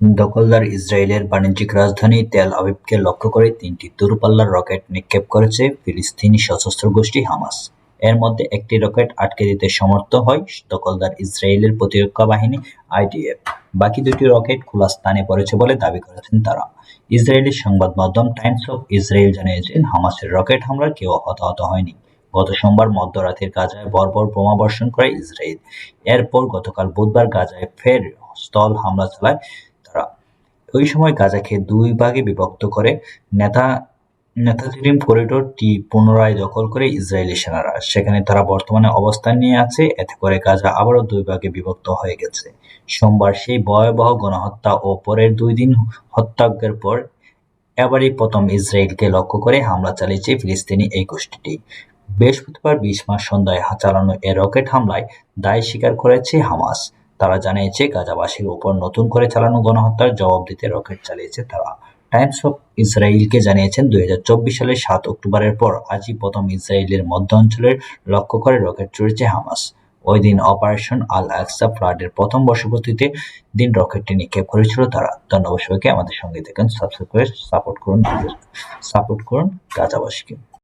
দখলদার ইসরায়েলের বাণিজ্যিক রাজধানী তেল আবিবকে লক্ষ্য করে তিনটি দূরপাল্লার রকেট নিক্ষেপ করেছে ফিলিস্তিনি সশস্ত্র গোষ্ঠী হামাস। এর মধ্যে একটি রকেট আটকে দিতে সমর্থ হয় দখলদার ইসরায়েলের প্রতিরক্ষা বাহিনী আইডিএফ। বাকি দুটি রকেট খোলা স্থানে পড়েছে বলে দাবি করেছেন তারা। ইসরায়েলি সংবাদ মাধ্যম টাইমস অফ ইসরায়েল জানিয়েছেন, হামাসের রকেট হামলার কেউ হতাহত হয়নি। গত সোমবার মধ্যরাতের গাজায় বর্বর বোমাবর্ষণ করে ইসরায়েল। এরপর গতকাল বুধবার গাজায় ফের স্থল হামলা চালায় ওই সময় গাজাকে দুই ভাগে বিভক্ত করে নেতা নেতাজিরিম করিডোরটি পুনরায় দখল করে ইসরায়েলি সেনারা। সেখানে তারা বর্তমানে অবস্থান নিয়ে আছে, এতে করে গাজা আবারও দুই ভাগে বিভক্ত হয়ে গেছে। সোমবার সেই ভয়াবহ গণহত্যা ও পরের দুই দিন হত্যাযজ্ঞের পর এবারই প্রথম ইসরায়েলকে লক্ষ্য করে হামলা চালিয়েছে ফিলিস্তিনি এই গোষ্ঠীটি। বৃহস্পতিবার বিশ মাস সন্ধ্যায় চালানো এ রকেট হামলায় দায় স্বীকার করেছে হামাস। তারা জানিয়েছে, গাজাবাসীর উপর নতুন করে চালানো গণহত্যার জবাব দিতে রকেট চালিয়েছে তারা। টাইমস অফ ইসরায়েলকে জানিয়েছেন, দুই চব্বিশ সালের সাত অক্টোবরের পর আজই প্রথম ইসরায়েলের মধ্য অঞ্চলের লক্ষ্য করে রকেট ছুড়েছে হামাস। ওই দিন অপারেশন আল আকসা ফ্লাডের প্রথম বর্ষপূর্তিতে দিন রকেটটি নিক্ষেপ করেছিল তারা। ধন্যবাদ সবাইকে, আমাদের সঙ্গে দেখেন সাবস্ক্রাইব করে সাপোর্ট করুন সাপোর্ট করুন গাজাবাসীকে।